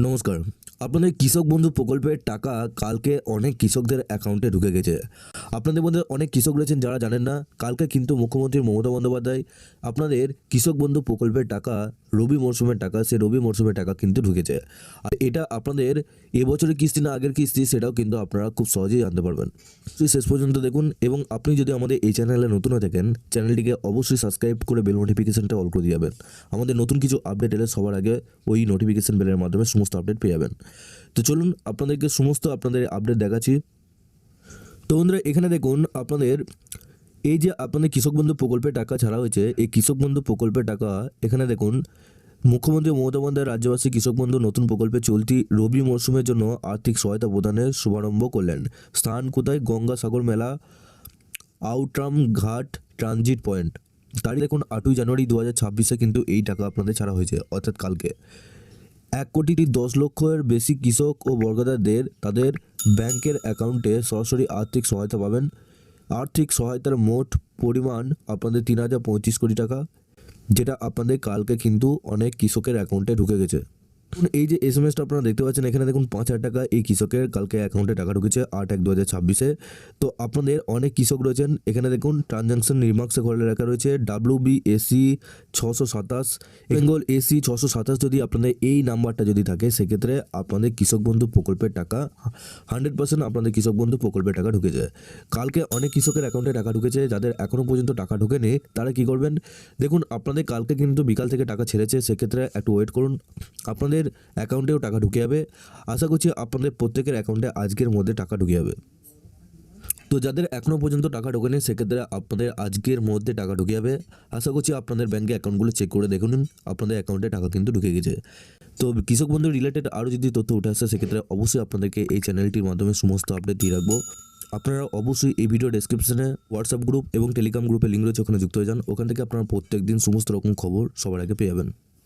নমস্কার। আপনাদের কৃষক বন্ধু প্রকল্পের টাকা কালকে অনেক কৃষকদের অ্যাকাউন্টে ঢুকে গেছে। আপনাদের মধ্যে অনেক কৃষক রয়েছেন যারা জানেন না, কালকে কিন্তু মুখ্যমন্ত্রী মমতা বন্দ্যোপাধ্যায় আপনাদের কৃষক বন্ধু প্রকল্পের টাকা, রবি মরশুমের টাকা সে রবি মরশুমের টাকা কিন্তু ঢুকেছে। আর এটা আপনাদের এবছরের কিস্তি না আগের কিস্তি, সেটাও কিন্তু আপনারা খুব সহজেই জানতে পারবেন। শেষ পর্যন্ত দেখুন, এবং আপনি যদি আমাদের এই চ্যানেলে নতুন হয়ে থাকেন, চ্যানেলটিকে অবশ্যই সাবস্ক্রাইব করে বেল নোটিফিকেশনটা অল করে দিয়ে যাবেন। আমাদের নতুন কিছু আপডেট এলে সবার আগে ওই নোটিফিকেশান বেলের মাধ্যমে সমস্ত আপডেট পেয়ে যাবেন। তো চলুন, আপনাদেরকে সমস্ত আপনাদের আপডেট দেখাচ্ছি। তো বন্ধুরা, এখানে দেখুন আপনাদের এই যে আপনাদের কৃষক বন্ধু প্রকল্পের টাকা ছাড়া হয়েছে, এই কৃষক বন্ধু প্রকল্পের টাকা, এখানে দেখুন মুখ্যমন্ত্রী মমতা বন্দ্যোপাধ্যায় রাজ্যবাসী কৃষক বন্ধু নতুন প্রকল্পে চলতি রবি মরশুমের জন্য আর্থিক সহায়তা প্রদানের শুভারম্ভ করলেন। স্থান কোথায়? গঙ্গাসাগর মেলা, আউট্রাম ঘাট ট্রানজিট পয়েন্ট। তারিখ দেখুন আটই জানুয়ারি দু হাজার ছাব্বিশে কিন্তু এই টাকা আপনাদের ছাড়া হয়েছে, অর্থাৎ কালকে। এক কোটি দশ লক্ষের বেশি কৃষক ও বর্গদারদের তাদের ব্যাংকের অ্যাকাউন্টে সরাসরি আর্থিক সহায়তা পাবেন। আর্থিক সহায়তার মোট পরিমাণ আপনাদের তিন হাজার পঁয়ত্রিশ কোটি টাকা, যেটা আপনাদের কালকে কিন্তু অনেক কৃষকের অ্যাকাউন্টে ঢুকে গেছে। এই যে এস এম এসটা আপনারা দেখতে পাচ্ছেন, এখানে দেখুন পাঁচ হাজার টাকা এই কৃষকের কালকে অ্যাকাউন্টে টাকা ঢুকেছে আট এক দু হাজার ছাব্বিশে। তো আপনাদের অনেক কৃষক রয়েছেন, এখানে দেখুন ট্রানজাকশন নির্মাক্সে ঘরে লেখা রয়েছে ডাব্লিউ বি এসি ছশো সাতাশ বেঙ্গল এসি ছশো সাতাশ যদি আপনাদের এই নাম্বারটা যদি থাকে, সেক্ষেত্রে আপনাদের কৃষক বন্ধু প্রকল্পের টাকা, হান্ড্রেড পার্সেন্ট আপনাদের কৃষক বন্ধু প্রকল্পের টাকা ঢুকেছে। কালকে অনেক কৃষকের অ্যাকাউন্টে টাকা ঢুকেছে, যাদের এখনও পর্যন্ত টাকা ঢোকেনি, তারা কি করবেন? দেখুন, আপনাদের কালকে কিন্তু বিকাল থেকে টাকা ছেড়েছে, সেক্ষেত্রে একটু ওয়েট করুন। আপনাদের অ্যাকাউন্টেও টাকা ঢুকে যাবে। আশা করছি আপনাদের প্রত্যেকের অ্যাকাউন্টে আজকের মধ্যে টাকা ঢুকে যাবে। তো যাদের এখনও পর্যন্ত টাকা ঢোকেনি, সেক্ষেত্রে আপনাদের আজকের মধ্যে টাকা ঢুকে যাবে। আশা করছি আপনাদের ব্যাঙ্কে অ্যাকাউন্টগুলো চেক করে দেখুন আপনাদের অ্যাকাউন্টে টাকা কিন্তু ঢুকে গেছে। তো কৃষক বন্ধু রিলেটেড আরও যদি তথ্য উঠে আসে, সেক্ষেত্রে অবশ্যই আপনাদেরকে এই চ্যানেলটির মাধ্যমে সমস্ত আপডেট দিয়ে রাখব। আপনারা অবশ্যই এই ভিডিও ডেসক্রিপশনে হোয়াটসঅ্যাপ গ্রুপ এবং টেলিগ্রাম গ্রুপে লিঙ্ক রয়েছে, ওখানে যুক্ত হয়ে যান। ওখান থেকে আপনারা প্রত্যেক দিন সমস্ত রকম খবর সবার আগে পেয়ে যাবেন।